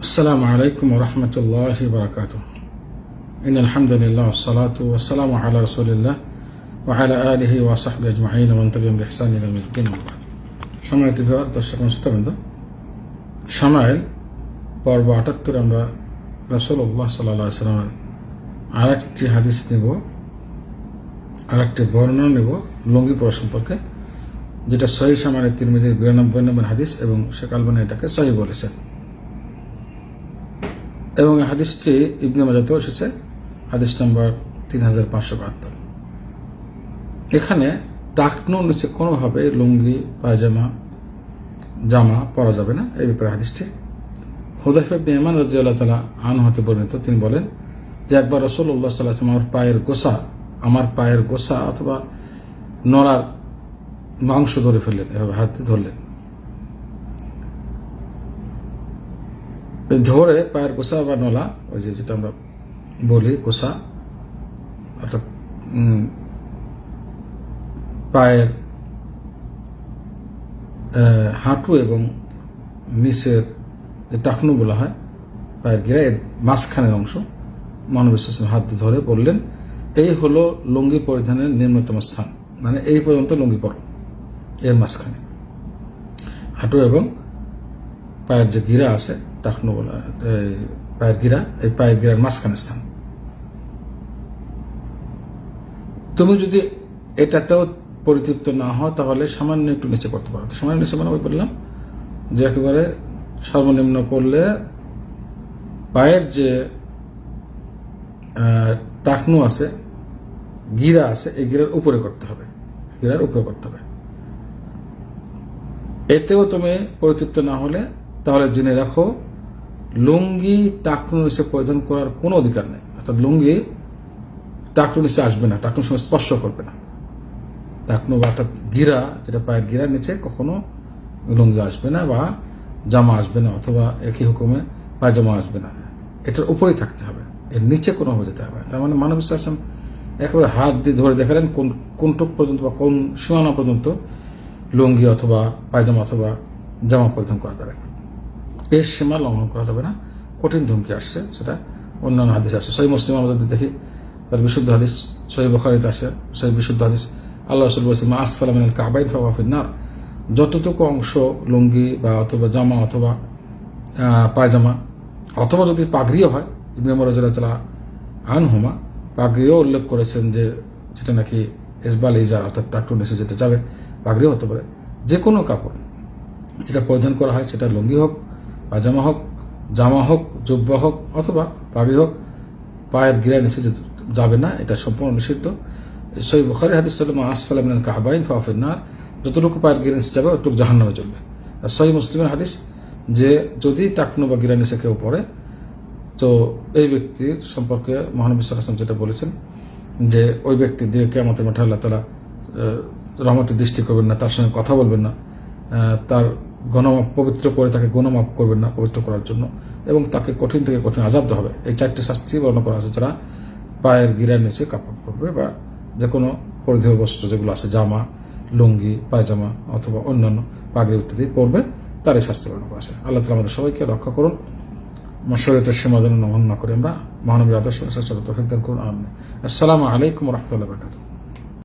السلام عليكم ورحمة الله وبركاته إن الحمد لله والصلاة والسلام على رسول الله وعلى آله وصحبه أجمعين ومن تبعهم بإحسان إلى يوم الدين أما সম্মানিত বিভাগ দর্শক শ্রোতাবৃন্দ সামাইল পর্ব আটাত্তর আমরা রসুল্লাহ সাল্লাহ সাল্লামের আর একটি হাদিস নেব আর একটি বর্ণনা নেব লঙ্গি পড়া সম্পর্কে যেটা সহি সামানের তিন মেজের বিরানব্বই নম্বর হাদিস এবং শেখ আলবানি এটাকে সহি বলেছেন এবং হাদিসটি ইবনে মাজাতেও এসেছে, হাদিস নম্বর তিন হাজার পাঁচশো বাহাত্তর। এখানে টাকনুর নিচে কোনোভাবে লুঙ্গি, পায়জামা, জামা পরা যাবে না, এই ব্যাপারে হাদিসটি। হুদাইফ ইবনে ইমান রাজিয়াল্লাহ তালা আন হতে বর্ণিত, তিনি বলেন যে একবার রসুল্লাহ সাল্লাহ আমার পায়ের গোসা, আমার পায়ের গোসা অথবা নড়ার মাংস ধরে ফেললেন, এভাবে হাত ধরলেন। ধরে পায়ের গোসা বা নলা, ওই যে যেটা আমরা বলি গোসা অর্থাৎ পায়ের হাঁটু এবং নিচের যে টাকনু বলা হয়, পায়ের গিরা এর মাঝখানের অংশ মানব ইসলাম হাত ধরে বললেন এই হলো লুঙ্গি পরিধানের নিম্নতম স্থান মানে এই পর্যন্ত লুঙ্গি পর, এর মাঝখানে। হাঁটু এবং পায়ের যে গিরা আছে টাকনো বলা পায়ের গিরা, এই পায়ের গিরার মাঝখানে স্থান। তুমি যদি এটাতেও পরিতৃপ্ত না হও, তাহলে সামান্য একটু নিচে করতে পারো। সামান্য নিচে মানে ওই বললাম যে একেবারে সর্বনিম্ন করলে পায়ের যে টাকনু আছে, গিরা আছে, এই গিরার উপরে করতে হবে। গিরার উপরে করতে হবে। এতেও তুমি পরিতৃপ্ত না হলে তাহলে জেনে রাখো, লুঙ্গি টাকনু নিচে পরিধান করার কোনো অধিকার নেই। অর্থাৎ লুঙ্গি টাকনু নিচে আসবে না, টাকনুর সঙ্গে স্পর্শ করবে না। টাকনু বা অর্থাৎ গিরা, যেটা পায়ের গিরা নিচে কখনো লুঙ্গি আসবে না বা জামা আসবে না, অথবা একই হুকুমে পায়জামা আসবে না। এটার উপরেই থাকতে হবে, এর নিচে কোনো যেতে হবে। তার মানে মানব ইসলাম একেবারে হাত দিয়ে ধরে দেখালেন কোন, কোনটুক পর্যন্ত বা কোন সীমানা পর্যন্ত লুঙ্গি অথবা পায়জামা অথবা জামা পরিধান করা যাবে এর সীমা লঙ্ঘন করা যাবে না। কঠিন ধমকি আসছে সেটা অন্যান্য হাদিস আসছে সহি মুসলিম আমরা যদি দেখি, তার বিশুদ্ধ হাদিস সহি বখারিতে আসে সহি বিশুদ্ধ হাদিস। আল্লাহ রসুল বলছে, মা আসফালাম কাবাইন ফাওয়াফিন নার। যতটুকু অংশ লুঙ্গি বা অথবা জামা অথবা পায়জামা, অথবা যদি পাগড়িও হয়, ইবনে মরাজুল্লাহ আনহুমা পাগড়িও উল্লেখ করেছেন যে, যেটা নাকি এসবাল ইজার অর্থাৎ টাকটু নিচে যেটা যাবে, পাগড়িও হতে পারে। যে কোনো কাপড়, যেটা পরিধান করা হয়, সেটা লুঙ্গি হোক পাজামা হোক, জামা হোক, জুব্বা হোক, অথবা পাগড়ি হোক, পায়ের গিরা নিচে যাবে না, এটা সম্পূর্ণ নিষিদ্ধ। সই বুখারি হাদিস মা আসফাল মিনাল কাবাইন ফাফিন নার যতটুকু পায়ের গিরা নিচে যাবে ওটুকু জাহান্নামে চলবে। আর সহি মুসলিমের হাদিস, যে যদি টাকনু বা গিরা নিচে কেউ পড়ে, তো এই ব্যক্তির সম্পর্কে মহানবী সাল্লাম যেটা বলেছেন, যে ওই ব্যক্তি দিয়ে কেমতের মাঠে আল্লাহ তালা রহমতের দৃষ্টি করবেন না, তার সঙ্গে কথা বলবেন না তার গণমাপ পবিত্র করে তাকে গণমাপ করবেন না পবিত্র করার জন্য। এবং তাকে কঠিন থেকে কঠিন আজাব হবে। এই চারটি শাস্তি বর্ণনা করা আছে যারা পায়ের গিরার নিচে কাপড় পরবে বা যে কোনো পরিধেয় বস্ত্র যেগুলো আছে, জামা, লুঙ্গি, পায়জামা অথবা অন্যান্য পাগড়ি ইত্যাদি পরবে তার এই শাস্তি বর্ণনা করা আছে। আল্লাহ তালা আমাদের সবাইকে রক্ষা করুন। শরীরের সীমা যেন না করে আমরা। মহানবীর আদর্শ করুন। আমিন। আসসালামু আলাইকুম রহমতুল্লাহ বরকাতুহ।